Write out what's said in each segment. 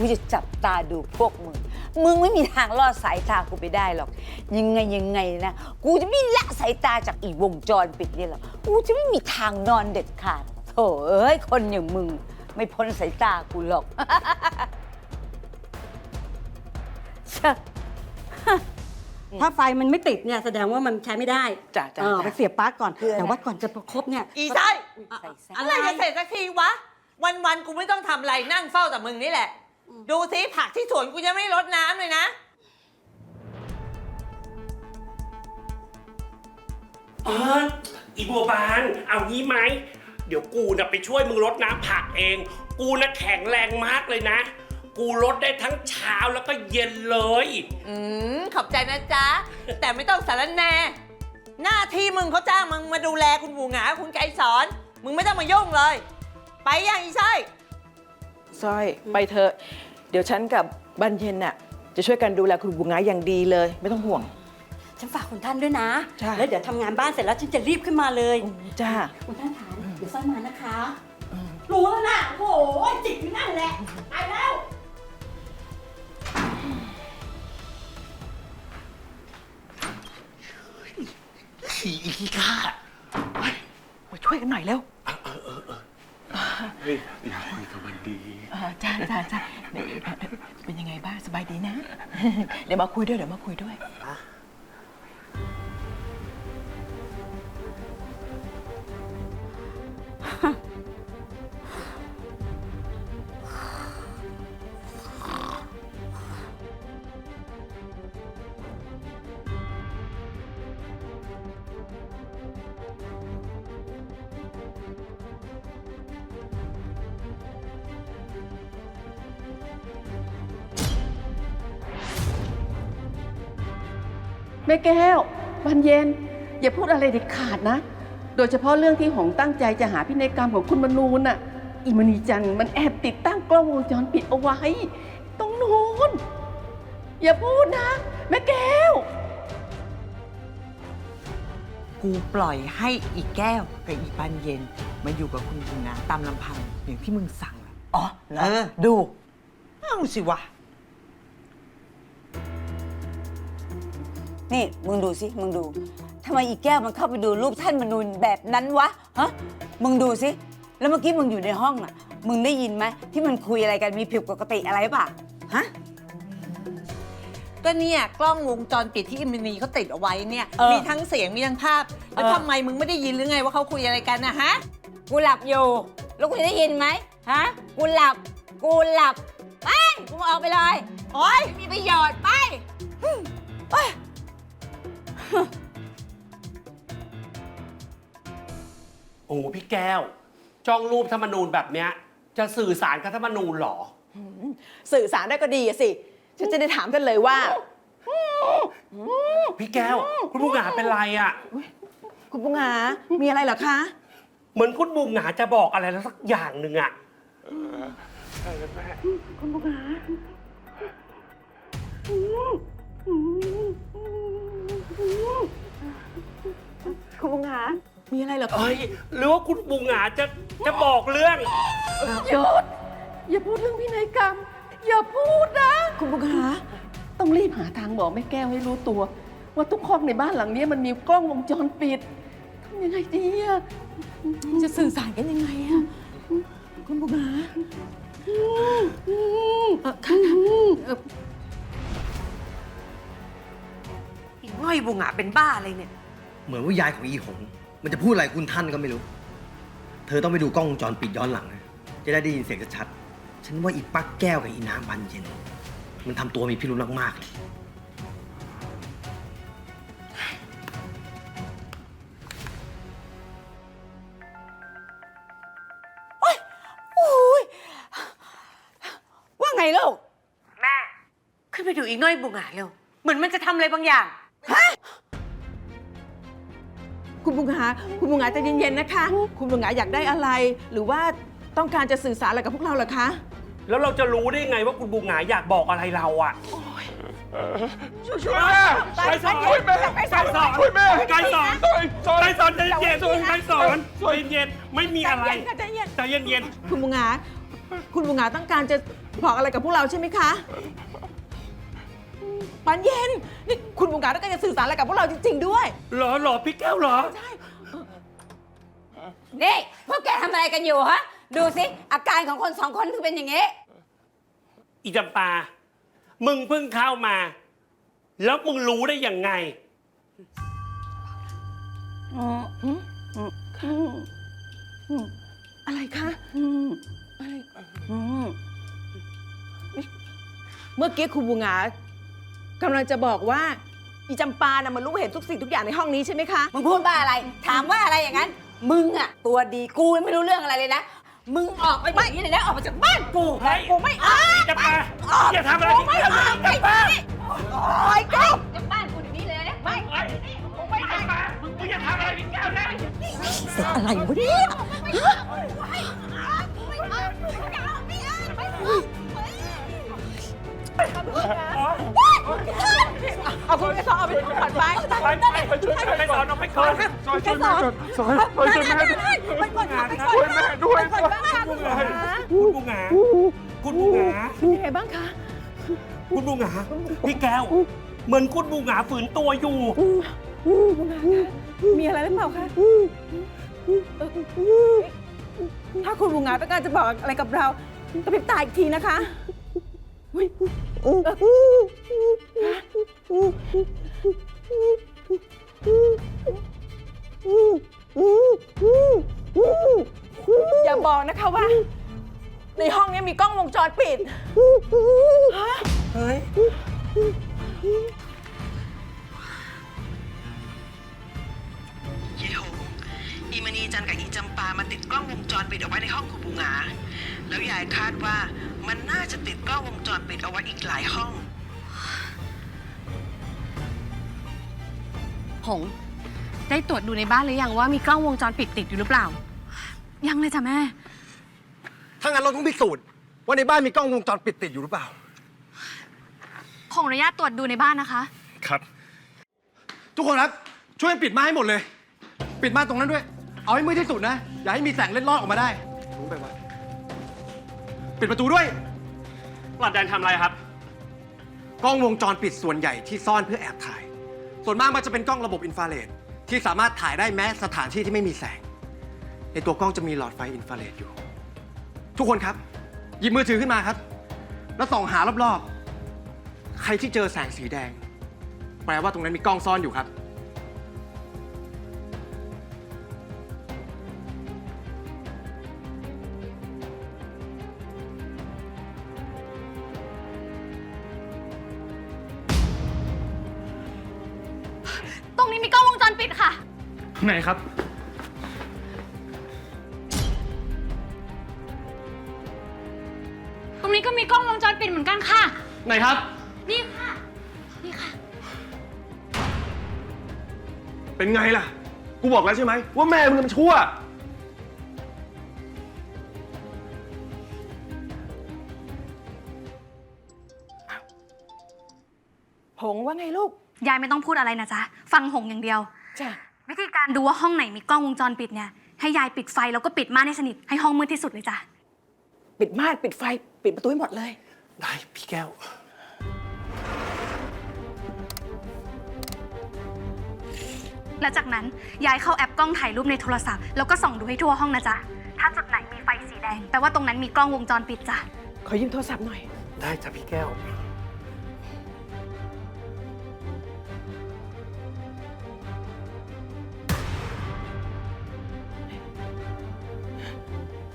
กูจะจับตาดูพวกมึง มึงไม่มีทางลอดสายตากูไปได้หรอก ยังไงยังไงนะ กูจะไม่ละสายตาจากอีวงจรปิดนี่หรอก กูจะไม่มีทางนอนเด็ดขาดโถเอ้ย คนอย่างมึง ไม่พ้นสายตากูหรอกเชอะถ้าไฟมันไม่ติดเนี่ยแสดงว่ามันใช้ไม่ได้จ้ะจ้ะเออจ้ะไปเสียบปลั๊กก่อน คืออะไร แต่ว่าก่อนจะประคบเนี่ย อีไส้ใส่แซ่อะไรจะเสร็จสักทีวะ วันๆ กูไม่ต้องทำอะไรนั่งเฝ้าแต่มึงนี่แหละ ดูสิผักที่สวนกูยังไม่รดน้ำเลยนะ เอออีบัวบานเอางี้ไหม เดี๋ยวกูน่ะไปช่วยมึงรดน้ำผักเอง กูน่ะแข็งแรงมากเลยนะ กูรดได้ทั้งเช้าแล้วก็เย็นเลย อืมขอบใจนะจ๊ะ แต่ไม่ต้องสารแหนหน้าที่มึงเขาจ้างมึงมาดูแลคุณบูหงาคุณไกรสอน มึงไม่ต้องมายุ่งเลย ไปยังอีไส้ สร้อยไปเถอะ เดี๋ยวฉันกับบันเย็นน่ะจะช่วยกันดูแลคุณบุงงาอย่างดีเลย ไม่ต้องห่วง ฉันฝากคุณท่านด้วยนะ จ้ะ แล้วเดี๋ยวทำงานบ้านเสร็จแล้วฉันจะรีบขึ้นมาเลย จ้า คุณท่านคะเดี๋ยวสร้อยมานะคะ รู้แล้วนะโอ้ยจิกอยู่นั่นแหละตายแล้ว ขี่อีกข้ามาช่วยกันหน่อยเร็ว เฮ้ยอยากคุยกับมันดีอ่า จ้าจ้าจ้าเดี๋ยวเป็นยังไงบ้างสบายดีนะ เดี๋ยวมาคุยด้วยเดี๋ยวมาคุยด้วย แม่แก้ววันเย็น อย่าพูดอะไรเด็ดขาดนะ โดยเฉพาะเรื่องที่หงตั้งใจจะหาพินัยกรรมของคุณมนูนน่ะอิมณีจันทร์มันแอบติดตั้งกล้องวงจรปิดเอาไว้ตรงนู้นอย่าพูดนะ แม่แก้ว กูปล่อยให้อีแก้วกับอีปันเย็นมาอยู่กับคุณบูหงาตามลำพังอย่างที่มึงสั่งอะอ๋อเหรอ เออ ดู เอาสิวะ นี่มึงดูสิมึงดูทำไมอีแก้วมันเข้าไปดูรูปท่านมนูนแบบนั้นวะฮะมึงดูสิแล้วเมื่อกี้มึงอยู่ในห้องอะ มึงได้ยินไหมที่มันคุยอะไรกันมีผิดปกติอะไรป่ะฮะ ก็เนี่ยกล้องวงจรปิดที่อิมนีเขาติดเอาไว้เนี่ย เออมีทั้งเสียงมีทั้งภาพ แล้วเออ ทำไมมึงไม่ได้ยินหรือไงว่าเขาคุยอะไรกันนะฮะ กูหลับอยู่แล้วกูจะได้ยินไหมฮะกูหลับ กูหลับไปกูออกไปเลยโอ๊ยไม่มีประโยชน์ไปไป โอ้พี่แก้ว จ้องรูปธรรมนูญแบบเนี้ย จะสื่อสารกับธรรมนูญเหรอ สื่อสารได้ก็ดีอะสิ ฉันจะได้ถามกันเลยว่า พี่แก้ว คุณบุงหงาเป็นไรอะ คุณบุงงามีอะไรเหรอคะ เหมือนคุณบุงหงาจะบอกอะไรแล้วสักอย่างหนึ่งอะ คุณบุง งามีอะไรเหรอคะเอ้ยหรือว่าคุณบุงหงาจะจะบอกเรื่อง หยุดอย่าพูดเรื่องพินัยกรรม อย่าพูดนะ คุณบุงงาต้องรีบหาทางบอกแม่แก้วให้รู้ตัว ว่าทุกห้องในบ้านหลังนี้มันมีกล้องวงจรปิดทำยังไงดีอะจะสื่อสารกันยังไงอะคุณบุงงาเออค่ะค่ะเอ่อ ง่อยบุงหงาเป็นบ้าอะไรเนี่ย เหมือนว่ายายของอีหง มันจะพูดอะไรคุณท่านก็ไม่รู้ เธอต้องไปดูกล้องวงจรปิดย้อนหลังนะจะได้ได้ยินเสียงชัดๆฉันว่าอีปักแก้วกับอีน้ำบันเย็น มันทำตัวมีพิรุธมากๆเลยโอ้ยว่าไงลูก แม่ ขึ้นไปดูอีง่อยบุงหงาเร็ว เหมือนมันจะทำอะไรบางอย่าง คุณบุงงาคุณบุงงาใจเย็นๆนะคะ คุณบุงงาอยากได้อะไร หรือว่าต้องการจะสื่อสารอะไรกับพวกเราเหรอคะ แล้วเราจะรู้ได้ไงว่าคุณบุงหงาอยากบอกอะไรเราอะช่วยแม่ไกรสอนช่วยแม่ไกรสอนช่วยแม่ไกรสอนช่วยช่วยไกรสอนใจเย็นๆไกรสอนใจเย็นๆไม่มีอะไรใจเย็นใจเย็นคุณบุงงาคุณบุงงาต้องการจะบอกอะไรกับพวกเราใช่ไหมคะ ปันเย็น นี่คุณบุงการต้องการจะสื่อสารอะไรกับพวกเราจริง ๆ ด้วย เหรอเหรอพี่แก้วเหรอนี่พวกแกทำอะไรกันอยู่ฮะ ดูสิ อาการของคนสองคนคือเป็นอย่างนี้ อีจำปา มึงเพิ่งเข้ามา แล้วมึงรู้ได้ยังไง อะไรคะ อะไร เมื่อกี้คุณบุงา กำลังจะบอกว่า อีจำปานะมันรู้เห็นทุกสิ่งทุกอย่างในห้องนี้ใช่ไหมคะ มึงพูดว่าอะไร ถามว่าอะไรอย่างนั้น มึงอะตัวดีกูไม่รู้เรื่องอะไรเลยนะ มึงออกไปแบบนี้เลยนะออกมาจากบ้านกูเฮ้ย กูไม่ออกอีจำปาอย่าทำอะไรพี่แก้วเลยอีจำปาโอ้ยกูจากบ้านกูเดี๋ยวนี้เลยนะไม่เฮ้ยอีจำปามึงอย่าทำอะไรพี่แก้วนะอะไรวะเนี่ย เอาคุณไปสอนเอาไปผ่อนไปไปไปไปช่วยไปสอนน้องไปก่อนซอยช่วยแม่ก่อนซอยซอยช่วยแม่ด้วยไปก่อนค่ะไปก่อนช่วยแม่ด้วยก่อนบ้างค่ะคุณบุงาคุณบุงหาคุณบุงหาเป็นยังไงบ้างคะคุณบุงหาพี่แก้ว เหมือนคุณบุงหาฝืนตัวอยู่บุงาคะมีอะไรหรือเปล่าคะถ้าคุณบุงาต้องการจะบอกอะไรกับเรากระพริบตาอีกทีนะคะ อย่าบอกนะคะว่า ในห้องนี้มีกล้องวงจรปิดเฮ้ยเยหงอีมณีจันกับอีจำปามาติดกล้องวงจรปิดเอาไว้ในห้องของบูงาแล้วยายคาดว่ามันน่าจะติดกล้องวงจรปิดเอาไว้อีกหลายห้อง ง ได้ตรวจดูในบ้านหรือยังว่ามีกล้องวงจรปิดติดอยู่หรือเปล่า ยังเลยจ้ะแม่ ถ้างั้นเราต้องพิสูจน์ว่าในบ้านมีกล้องวงจรปิดติดอยู่หรือเปล่า ขออนุญาตตรวจดูในบ้านนะคะ ครับ ทุกคนครับช่วยปิดม่านให้หมดเลย ปิดม่านตรงนั้นด้วย เอาให้มืดที่สุดนะ อย่าให้มีแสงเล็ดลอดออกมาได้ รู้ไปว่าปิดประตูด้วย หลัดแดนทำอะไรครับ กล้องวงจรปิดส่วนใหญ่ที่ซ่อนเพื่อแอบถ่าย ส่วนมากมันจะเป็นกล้องระบบอินฟราเรดที่สามารถถ่ายได้แม้สถานที่ที่ไม่มีแสง ในตัวกล้องจะมีหลอดไฟอินฟราเรดอยู่ ทุกคนครับ หยิบมือถือขึ้นมาครับ แล้วส่องหารอบๆ ใครที่เจอแสงสีแดง แปลว่าตรงนั้นมีกล้องซ่อนอยู่ครับ รงนี้มีกล้องวงจรปิดค่ะ ไหนครับ ตรงนี้ก็มีกล้องวงจรปิดเหมือนกันค่ะ ไหนครับ นี่ค่ะ นี่ค่ะ เป็นไงล่ะ กูบอกแล้วใช่ไหมว่าแม่มึงมันชั่วหงว่าไงลูก ยายไม่ต้องพูดอะไรนะจ๊ะ ฟังหงอย่างเดียว จ้ะ วิธีการดูว่าห้องไหนมีกล้องวงจรปิดเนี่ย ให้ยายปิดไฟแล้วก็ปิดม่านให้สนิท ให้ห้องมืดที่สุดเลยจ้ะ ปิดม่านปิดไฟ ปิดประตูให้หมดเลย ได้พี่แก้ว และจากนั้นยายเข้าแอปกล้องถ่ายรูปในโทรศัพท์ แล้วก็ส่องดูให้ทั่วห้องนะจ๊ะ ถ้าจุดไหนมีไฟสีแดงแปลว่าตรงนั้นมีกล้องวงจรปิดจ้ะ ขอยืมโทรศัพท์หน่อย ได้จ้ะพี่แก้ว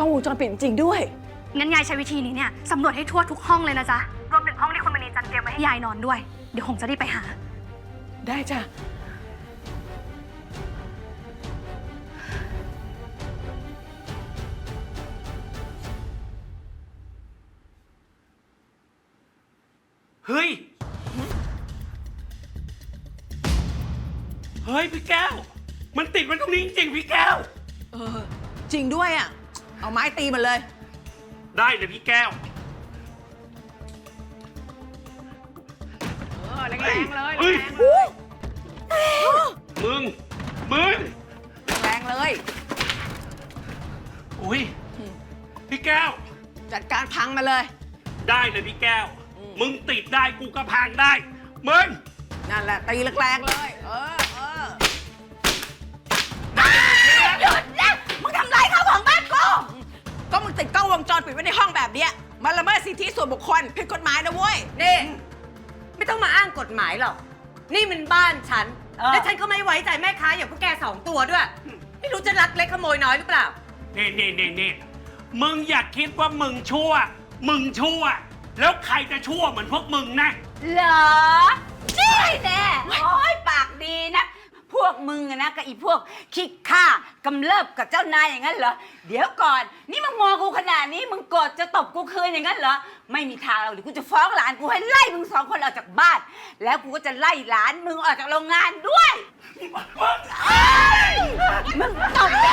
ล้องวงจรปิดจริงๆด้วย งั้นยายใช้วิธีนี้เนี่ยสำรวจให้ทั่วทุกห้องเลยนะจ๊ะ รวมถึงห้องที่คุณมณีจันเตรียมไว้ให้ยายนอนด้วย เดี๋ยวหงจะได้ไปหา ได้จ้ะ เฮ้ย เฮ้ย พี่แก้ว มันติดไว้ตรงนี้จริงๆพี่แก้ว เออ จริงด้วยอะ เอาไม้ตีมันเลย ได้เลยพี่แก้ว เออแรงๆเลยเฮ้ยแรงๆเลยมึง มึง แรงเลย อุ้ย พี่แก้ว จัดการพังมาเลย ได้เลยพี่แก้วมึงติดได้กูก็พังได้ มึง นั่นแหละตีแรงๆเลย แบบเนี้ยมันละเมิดสิทธิส่วนบุคคลผิดกฎหมายนะเว้ย นี่ไม่ต้องมาอ้างกฎหมายหรอก นี่มันบ้านฉันและฉันก็ไม่ไว้ใจแม่ค้าอย่างพวกแกสองตัวด้วย ไม่รู้จะรักเล็กขโมยน้อยหรือเปล่า นี่นี่นี่นี่มึงอย่าคิดว่ามึงชั่ว มึงชั่ว แล้วใครจะชั่วเหมือนพวกมึงนะ เหรอใช่แน่โอ้ยปากดีนะ พวกมึงอะนะกับอีพวกคิดฆ่ากำเริบกับเจ้านายอย่างนั้นเหรอ เดี๋ยวก่อน นี่มึงมองกูขนาดนี้มึงกดจะตบกูคืนอย่างนั้นเหรอ ไม่มีทางหรอกเดี๋ยวกูจะฟ้องหลานกูให้ไล่มึงสองคนออกจากบ้าน แล้วกูก็จะไล่หลานมึงออกจากโรงงานด้วยเอ้ยมึงตบเล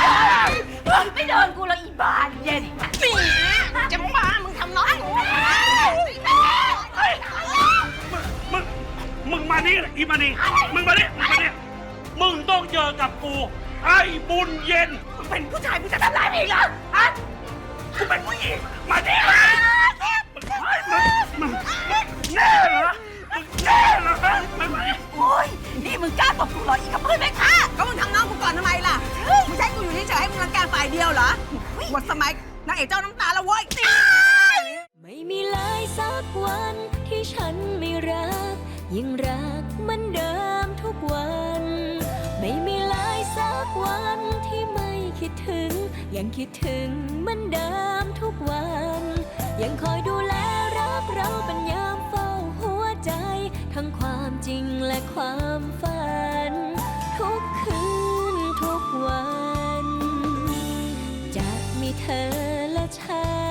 ยมึงไม่โดนกูหรอกอีบานเย็นนี่จะมามึงทำน้องกูมึง มึงมานี่เลยอีมานี่มึงมานี่มึงมานี่มึงต้องเจอกับกู ไอ้บุญเย็น มึงเป็นผู้ชายมึงจะทำร้ายมึงอีกเหรอฮะกูเป็นผู้หญิง มาดิมามึงมึงมึงแน่เหรอมึงแน่เหรอมึงมาดิโอ้ยนี่มึงกล้าตบกูเหรออีกกับเพื่อนไหมคะก็มึงทำน้องกูก่อนทำไมล่ะมึงใช้กูอยู่เฉยๆให้มึงรังแกฝ่ายเดียวเหรอหมดสมัยนางเอกเจ้าน้ำตาแล้วเว้ยไม่มีเลยสักวันที่ฉันไม่รักยังรักเหมัน ดถึง ยังคิดถึงเหมือนเดิมทุกวัน ยังคอยดูแลรับเราเป็นยามเฝ้าหัวใจ ทั้งความจริงและความฝัน ทุกคืนทุกวัน จะมีเธอและฉัน